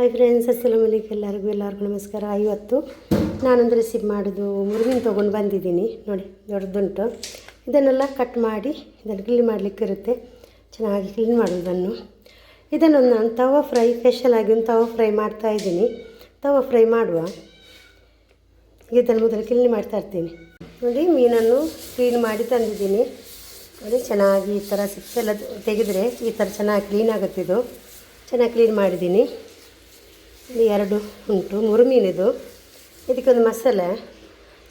Hi friends ಅಸ್ಸಲಾಮ್ alike ಎಲ್ಲರಿಗೂ ಎಲ್ಲರಿಗೂ ನಮಸ್ಕಾರ. ಇವತ್ತು ನಾನೊಂದು ರೆಸಿಪಿ ಮಾಡೋದು, ಮುರುಗಿನ ತೊಗೊಂಡು ಬಂದಿದ್ದೀನಿ. ನೋಡಿ, ದೊಡ್ಡದುಂಟು. ಇದನ್ನೆಲ್ಲ ಕಟ್ ಮಾಡಿ, ಇದನ್ನು ಕ್ಲೀನ್ ಮಾಡಲಿಕ್ಕೆ ಇರುತ್ತೆ. ಚೆನ್ನಾಗಿ ಕ್ಲೀನ್ ಮಾಡೋದನ್ನು. ಇದನ್ನೊಂದು ನಾನು ತವ ಫ್ರೈ ಸ್ಪೆಷಲ್ ಆಗಿ ಒಂದು ತವ ಫ್ರೈ ಮಾಡ್ತಾ ಇದ್ದೀನಿ. ತವ ಫ್ರೈ ಮಾಡುವ. ಇದನ್ನು ಮೊದಲು ಕ್ಲೀನ್ ಮಾಡ್ತಾ ಇರ್ತೀನಿ. ನೋಡಿ, ಮೀನನ್ನು ಕ್ಲೀನ್ ಮಾಡಿ ತಂದಿದ್ದೀನಿ. ನೋಡಿ, ಚೆನ್ನಾಗಿ ಈ ಥರ ಸಿಪ್ಪೆಲ್ಲ ತೆಗೆದರೆ ಈ ಥರ ಚೆನ್ನಾಗಿ ಕ್ಲೀನ್ ಆಗುತ್ತಿದ್ದು ಚೆನ್ನಾಗಿ ಕ್ಲೀನ್ ಮಾಡಿದ್ದೀನಿ. ಇಲ್ಲಿ ಎರಡು ಉಂಟು, ಮೂರು ಮೀನಿದು. ಇದಕ್ಕೊಂದು ಮಸಾಲೆ,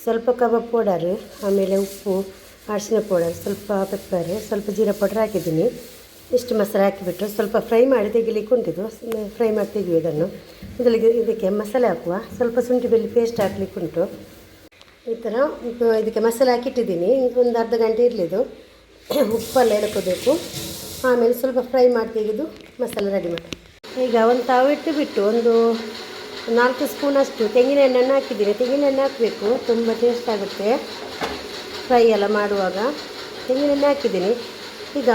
ಸ್ವಲ್ಪ ಕಬಾಬ್ ಪೌಡರ್, ಆಮೇಲೆ ಉಪ್ಪು, ಅರಿಶಿನ ಪೌಡರ್, ಸ್ವಲ್ಪ ಪೆಪ್ಪರ್ ಸ್ವಲ್ಪ ಜೀರಾ ಪೌಡರ್ ಹಾಕಿದ್ದೀನಿ. ಇಷ್ಟು ಮಸಾಲೆ ಹಾಕಿಬಿಟ್ಟು ಸ್ವಲ್ಪ ಫ್ರೈ ಮಾಡಿ ತೆಗಿಲಿಕ್ಕೆ ಉಂಟಿದ್ದು ಫ್ರೈ ಮಾಡಿ ತೆಗೆಯುವುದನ್ನು ಮೊದಲಿಗೆ ಇದಕ್ಕೆ ಮಸಾಲೆ ಹಾಕುವ. ಸ್ವಲ್ಪ ಶುಂಠಿ ಬೆಳ್ಳಿ ಪೇಸ್ಟ್ ಹಾಕ್ಲಿಕ್ಕೆ ಉಂಟು. ಈ ಥರ ಇದಕ್ಕೆ ಮಸಾಲೆ ಹಾಕಿಟ್ಟಿದ್ದೀನಿ. ಒಂದು ಅರ್ಧ ಗಂಟೆ ಇರಲಿದು. ಉಪ್ಪೆಲ್ಲ ಎಳ್ಕೋಬೇಕು. ಆಮೇಲೆ ಸ್ವಲ್ಪ ಫ್ರೈ ಮಾಡಿ ತೆಗೆದು ಮಸಾಲೆ ರೆಡಿ ಮಾಡಿ ಈಗ ಒಂದು ತಾವು ಇಟ್ಟು ಬಿಟ್ಟು ಒಂದು ನಾಲ್ಕು ಸ್ಪೂನಷ್ಟು ತೆಂಗಿನ ಎಣ್ಣೆಯನ್ನು ಹಾಕಿದ್ದೀನಿ ತೆಂಗಿನ ಎಣ್ಣೆ ಹಾಕಬೇಕು. ತುಂಬ ಟೇಸ್ಟ್ ಆಗುತ್ತೆ ಫ್ರೈ ಎಲ್ಲ ಮಾಡುವಾಗ. ತೆಂಗಿನ ಎಣ್ಣೆ ಹಾಕಿದ್ದೀನಿ. ಈಗ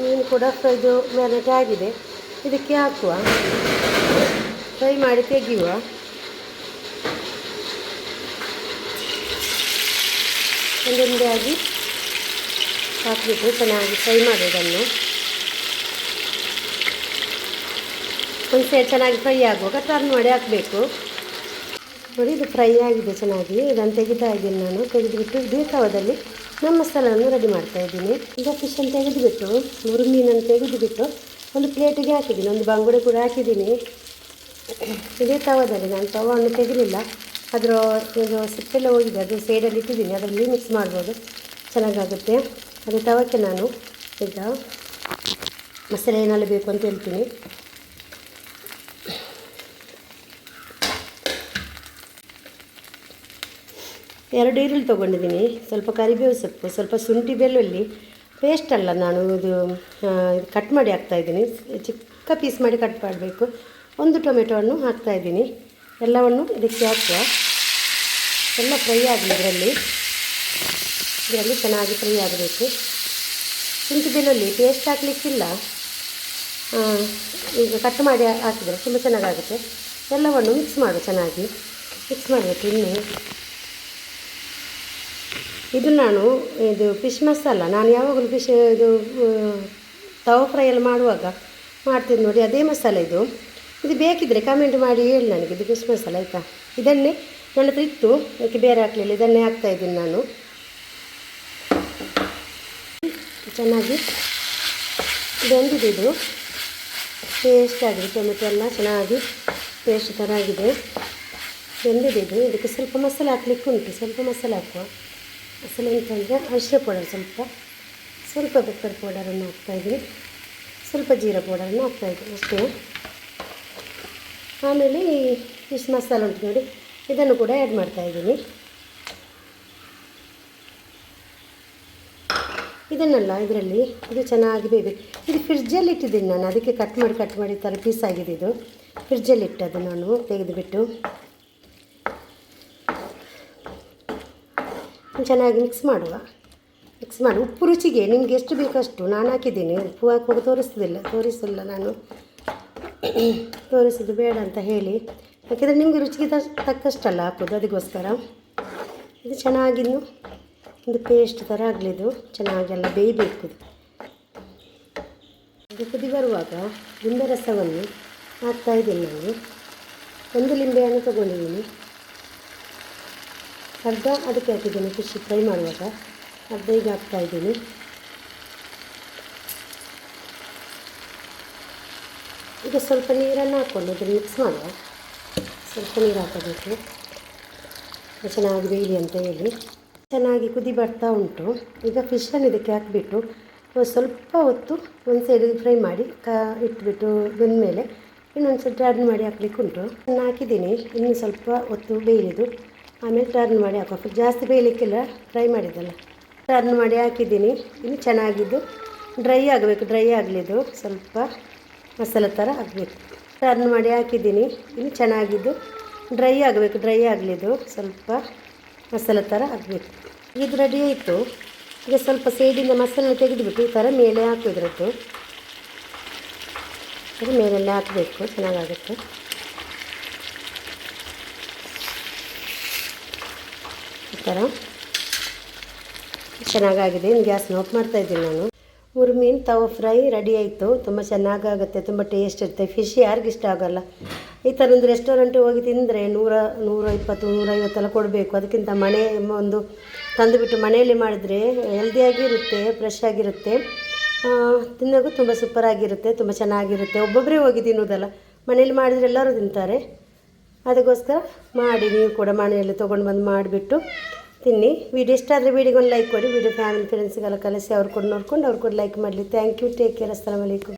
ಮೀನು ಕೂಡ ಫ್ರೈದು ಮ್ಯಾರಿನೇಟ್ ಆಗಿದೆ. ಇದಕ್ಕೆ ಹಾಕುವ. ಫ್ರೈ ಮಾಡಿ ತೆಗೆಯುವ. ಒಂದೊಂದೇ ಆಗಿ ಹಾಕಬೇಕು ಚೆನ್ನಾಗಿ ಫ್ರೈ ಮಾಡೋದನ್ನು ಸೈಡ್ ಚೆನ್ನಾಗಿ ಫ್ರೈ ಆಗುವಾಗ ಟರ್ನ್ ಮಾಡಿ ಹಾಕಬೇಕು. ನೋಡಿ, ಇದು ಫ್ರೈ ಆಗಿದೆ ಚೆನ್ನಾಗಿ. ಇದನ್ನು ತೆಗಿತಾ ಇದ್ದೀನಿ ನಾನು. ತೆಗೆದುಬಿಟ್ಟು ಇದೇ ತವದಲ್ಲಿ ನಮ್ಮ ಮಸಾಲವನ್ನು ರೆಡಿ ಮಾಡ್ತಾ ಇದ್ದೀನಿ. ಈಗ ಫಿಶನ್ನು ತೆಗೆದುಬಿಟ್ಟು, ಮೂರು ಮೀನನ್ನು ತೆಗೆದುಬಿಟ್ಟು ಒಂದು ಪ್ಲೇಟಿಗೆ ಹಾಕಿದ್ದೀನಿ. ಒಂದು ಬಂಗುಡೆ ಕೂಡ ಹಾಕಿದ್ದೀನಿ. ಇದೇ ತವದಲ್ಲಿ ನಾನು ತವನ್ನು ತೆಗಿಲಿಲ್ಲ ಅದರ ಇದು ಸಿಪ್ಪೆಲ್ಲ ಹೋಗಿದೆ. ಅದು ಸೈಡಲ್ಲಿ ಇಟ್ಟಿದ್ದೀನಿ. ಅದರಲ್ಲಿ ಮಿಕ್ಸ್ ಮಾಡ್ಬೋದು. ಚೆನ್ನಾಗಾಗುತ್ತೆ. ಅದೇ ತವಕ್ಕೆ ನಾನು ಈಗ ಮಸಾಲೆ ಏನೆಲ್ಲ ಬೇಕು ಅಂತ ಹೇಳ್ತೀನಿ. ಎರಡು ಈರುಳ್ಳಿ ತೊಗೊಂಡಿದ್ದೀನಿ. ಸ್ವಲ್ಪ ಕರಿಬೇವು ಸೊಪ್ಪು, ಸ್ವಲ್ಪ ಶುಂಠಿ ಬೆಳ್ಳುಳ್ಳಿ ಪೇಸ್ಟ್ ಅಲ್ಲ ನಾನು ಇದು ಕಟ್ ಮಾಡಿ ಹಾಕ್ತಾಯಿದ್ದೀನಿ ಚಿಕ್ಕ ಪೀಸ್ ಮಾಡಿ ಕಟ್ ಮಾಡಬೇಕು. ಒಂದು ಟೊಮೆಟೊವನ್ನು ಹಾಕ್ತಾಯಿದ್ದೀನಿ ಎಲ್ಲವನ್ನು ಇದಕ್ಕೆ ಹಾಕುವ. ಎಲ್ಲ ಫ್ರೈ ಆಗಲಿ ಇದರಲ್ಲಿ. ಇದರಲ್ಲಿ ಚೆನ್ನಾಗಿ ಫ್ರೈ ಆಗಬೇಕು. ಶುಂಠಿ ಬೆಳ್ಳುಳ್ಳಿ ಪೇಸ್ಟ್ ಹಾಕಲಿಕ್ಕಿಲ್ಲ. ಈಗ ಕಟ್ ಮಾಡಿ ಹಾಕಿದರೆ ತುಂಬ ಚೆನ್ನಾಗಾಗುತ್ತೆ. ಎಲ್ಲವನ್ನು ಮಿಕ್ಸ್ ಮಾಡು ಚೆನ್ನಾಗಿ. ಮಿಕ್ಸ್ ಮಾಡಬೇಕು ಇನ್ನು. ಇದು ನಾನು, ಇದು ಫಿಶ್ ಮಸಾಲ ನಾನು ಯಾವಾಗಲೂ ಫಿಶ್ ಇದು ತವ ಫ್ರೈ ಎಲ್ಲ ಮಾಡುವಾಗ ಮಾಡ್ತೀನಿ ನೋಡಿ, ಅದೇ ಮಸಾಲ ಇದು. ಇದು ಬೇಕಿದ್ದರೆ ಕಮೆಂಟ್ ಮಾಡಿ ಹೇಳಿ ನನಗೆ, ಇದು ಫಿಶ್ ಮಸಾಲ ಆಯಿತಾ? ಇದನ್ನೇ ನನ್ನ ಹತ್ರ ಇತ್ತು, ಅದಕ್ಕೆ ಬೇರೆ ಹಾಕಲಿಲ್ಲ, ಇದನ್ನೇ ಹಾಕ್ತಾಯಿದ್ದೀನಿ ನಾನು. ಚೆನ್ನಾಗಿ ಬೆಂದಿದೆ ಇದು. ಪೇಸ್ಟ್ ಆಗಿದೆ ಟೊಮೆಟೊ ಎಲ್ಲ ಚೆನ್ನಾಗಿ ಪೇಸ್ಟ್ ಥರ ಆಗಿದೆ. ಬೆಂದಿದೆ ಇದು. ಇದಕ್ಕೆ ಸ್ವಲ್ಪ ಮಸಾಲೆ ಹಾಕ್ಲಿಕ್ಕೆ ಉಂಟು ಸ್ವಲ್ಪ ಮಸಾಲೆ ಹಾಕುವ. ಮಸಾಲೆ ಅಂತಂದರೆ ಅರಿಶಿನ ಪೌಡರ್ ಸ್ವಲ್ಪ ಸ್ವಲ್ಪ ಪೆಪ್ಪರ್ ಪೌಡರನ್ನು ಹಾಕ್ತಾಯಿದ್ದೀನಿ ಸ್ವಲ್ಪ ಜೀರಾ ಪೌಡರನ್ನು ಹಾಕ್ತಾಯಿದ್ದೀನಿ ಅಷ್ಟೇ. ಆಮೇಲೆ ಈ ಫಿಶ್ ಮಸಾಲೆ ಉಂಟು ನೋಡಿ, ಇದನ್ನು ಕೂಡ ಆ್ಯಡ್ ಮಾಡ್ತಾಯಿದ್ದೀನಿ ಇದನ್ನೆಲ್ಲ, ಇದರಲ್ಲಿ ಇದು ಚೆನ್ನಾಗಿ ಬೇಯಬೇಕು. ಇದು ಫ್ರಿಡ್ಜಲ್ಲಿ ಇಟ್ಟಿದ್ದೀನಿ ನಾನು, ಅದಕ್ಕೆ ಕಟ್ ಮಾಡಿ ಕಟ್ ಮಾಡಿ ಥರ ಪೀಸ್ ಆಗಿದೆ ಇದು. ಫ್ರಿಡ್ಜಲ್ಲಿ ಇಟ್ಟದ್ದು ನಾನು, ತೆಗೆದುಬಿಟ್ಟು. ಚೆನ್ನಾಗಿ ಮಿಕ್ಸ್ ಮಾಡುವ. ಮಿಕ್ಸ್ ಮಾಡಿ. ಉಪ್ಪು ರುಚಿಗೆ ನಿಮ್ಗೆ ಎಷ್ಟು ಬೇಕಷ್ಟು ನಾನು ಹಾಕಿದ್ದೀನಿ. ಉಪ್ಪು ಹಾಕುವಾಗ ತೋರಿಸ್ತಿಲ್ಲ ತೋರಿಸಲ್ಲ ನಾನು. ತೋರಿಸೋದು ಬೇಡ ಅಂತ ಹೇಳಿ. ಯಾಕೆಂದರೆ ನಿಮಗೆ ರುಚಿಗೆ ತಕ್- ತಕ್ಕಷ್ಟಲ್ಲ ಹಾಕೋದು. ಅದಕ್ಕೋಸ್ಕರ. ಇದು ಚೆನ್ನಾಗಿನ್ನು ಒಂದು ಪೇಸ್ಟ್ ಥರ ಆಗಲಿದು. ಚೆನ್ನಾಗೆಲ್ಲ ಬೇಯಬೇಕು. ಇದು ಕುದಿ ಬರುವಾಗ ಲಿಂಬೆ ರಸವನ್ನು ಹಾಕ್ತಾಯಿದ್ದೀನಿ ನಾನು. ಒಂದು ಲಿಂಬೆಯನ್ನು ತಗೊಂಡಿದ್ದೀನಿ. ಅರ್ಧ, ಅದಕ್ಕೆ ಹಾಕಿದ್ದೀನಿ ಫಿಶ್ ಫ್ರೈ ಮಾಡುವಾಗ. ಅರ್ಧ ಈಗ ಹಾಕ್ತಾ ಇದ್ದೀನಿ. ಈಗ ಸ್ವಲ್ಪ ನೀರನ್ನು ಹಾಕ್ಕೊಂಡು ಇದನ್ನು ಮಿಕ್ಸ್ ಮಾಡುವ. ಸ್ವಲ್ಪ ನೀರು ಹಾಕಬೇಕು. ಚೆನ್ನಾಗಿ ಬೇಯಲಿ ಅಂತ ಹೇಳಿ. ಚೆನ್ನಾಗಿ ಕುದಿ ಬರ್ತಾ ಉಂಟು. ಈಗ ಫಿಶನ್ನು ಇದಕ್ಕೆ ಹಾಕಿಬಿಟ್ಟು ಸ್ವಲ್ಪ ಹೊತ್ತು ಒಂದು ಸೈಡ್ ಫ್ರೈ ಮಾಡಿ, ಕ, ಇಟ್ಬಿಟ್ಟು ಬೆಂದಮೇಲೆ ಇನ್ನೊಂದು ಸೈಡ್ ಆ್ಯಡ್ ಮಾಡಿ ಹಾಕ್ಲಿಕ್ಕೆ ಉಂಟು ಹಾಕಿದ್ದೀನಿ. ಇನ್ನು ಸ್ವಲ್ಪ ಹೊತ್ತು ಬೇಯಲಿದು. ಆಮೇಲೆ ಟರ್ನ್ ಮಾಡಿ ಹಾಕೋಕೆ. ಜಾಸ್ತಿ ಬೇಯಲಿಕ್ಕಿಲ್ಲ ಫ್ರೈ ಮಾಡಿದ್ದಲ್ಲ. ಟರ್ನ್ ಮಾಡಿ ಹಾಕಿದ್ದೀನಿ. ಇನ್ನು ಚೆನ್ನಾಗಿದ್ದು ಡ್ರೈ ಆಗಬೇಕು ಡ್ರೈ ಆಗಲಿದ್ದು ಸ್ವಲ್ಪ ಮಸಾಲೆ ಥರ ಆಗಬೇಕು. ಟರ್ನ್ ಮಾಡಿ ಹಾಕಿದ್ದೀನಿ. ಇನ್ನು ಚೆನ್ನಾಗಿದ್ದು ಡ್ರೈ ಆಗಬೇಕು ಡ್ರೈ ಆಗಲಿದ್ದು ಸ್ವಲ್ಪ ಮಸಾಲೆ ಥರ ಆಗಬೇಕು. ಇದು ರೆಡಿ ಆಯಿತು. ಈಗ ಸ್ವಲ್ಪ ಸೈಡಿಂದ ಮಸಾಲೆ ತೆಗೆದುಬಿಟ್ಟು ಈ ಥರ ಮೇಲೆ ಹಾಕಿದ್ರದ್ದು. ಅದು ಮೇಲೆಲ್ಲ ಹಾಕಬೇಕು. ಚೆನ್ನಾಗಾಗುತ್ತೆ. ಥರ ಚೆನ್ನಾಗಾಗಿದೆ. ಇನ್ನು ಗ್ಯಾಸ್ನ ಆಫ್ ಮಾಡ್ತಾಯಿದ್ದೀನಿ ನಾನು. ಮೂರು ಮೀನು ತವ ಫ್ರೈ ರೆಡಿ ಆಯಿತು. ತುಂಬ ಚೆನ್ನಾಗಾಗುತ್ತೆ. ತುಂಬ ಟೇಸ್ಟ್ ಇರುತ್ತೆ. ಫಿಶ್ ಯಾರಿಗೂ ಇಷ್ಟ ಆಗೋಲ್ಲ. ಈ ಥರ ಒಂದು ರೆಸ್ಟೋರೆಂಟಿಗೆ ಹೋಗಿ ತಿಂದರೆ ನೂರ ನೂರ ಇಪ್ಪತ್ತು ನೂರೈವತ್ತೆಲ್ಲ ಕೊಡಬೇಕು. ಅದಕ್ಕಿಂತ ಮನೆ ಒಂದು ತಂದುಬಿಟ್ಟು ಮನೆಯಲ್ಲಿ ಮಾಡಿದರೆ ಹೆಲ್ದಿಯಾಗಿರುತ್ತೆ ಫ್ರೆಶ್ ಆಗಿರುತ್ತೆ. ತಿನ್ನೋಕ್ಕೂ ತುಂಬ ಸೂಪರಾಗಿರುತ್ತೆ ತುಂಬ ಚೆನ್ನಾಗಿರುತ್ತೆ. ಒಬ್ಬೊಬ್ಬರೇ ಹೋಗಿ ತಿನ್ನೋದಲ್ಲ. ಮನೇಲಿ ಮಾಡಿದರೆ ಎಲ್ಲರೂ ತಿಂತಾರೆ. ಅದಕ್ಕೋಸ್ಕರ ಮಾಡಿ ನೀವು ಕೂಡ ಮನೆಯಲ್ಲಿ ತೊಗೊಂಡು ಬಂದು ಮಾಡಿಬಿಟ್ಟು ತಿನ್ನಿ. ವಿಡಿಯೋ ಇಷ್ಟ ಆದರೆ ವಿಡಿಯೋಗೊಂದು ಲೈಕ್ ಕೊಡಿ. ವಿಡಿಯೋ ಫ್ಯಾಮಿಲಿ ಫ್ರೆಂಡ್ಸ್ಗೆಲ್ಲ ಕಲಿಸಿ ಅವ್ರು ಕೂಡ ನೋಡ್ಕೊಂಡು ಅವ್ರು ಕೂಡ ಲೈಕ್ ಮಾಡಲಿ. ಥ್ಯಾಂಕ್ ಯು ಟೇಕ್ ಕೇರ್ ಅಸ್ಸಲಾಮ್ ಅಲೈಕುಮ್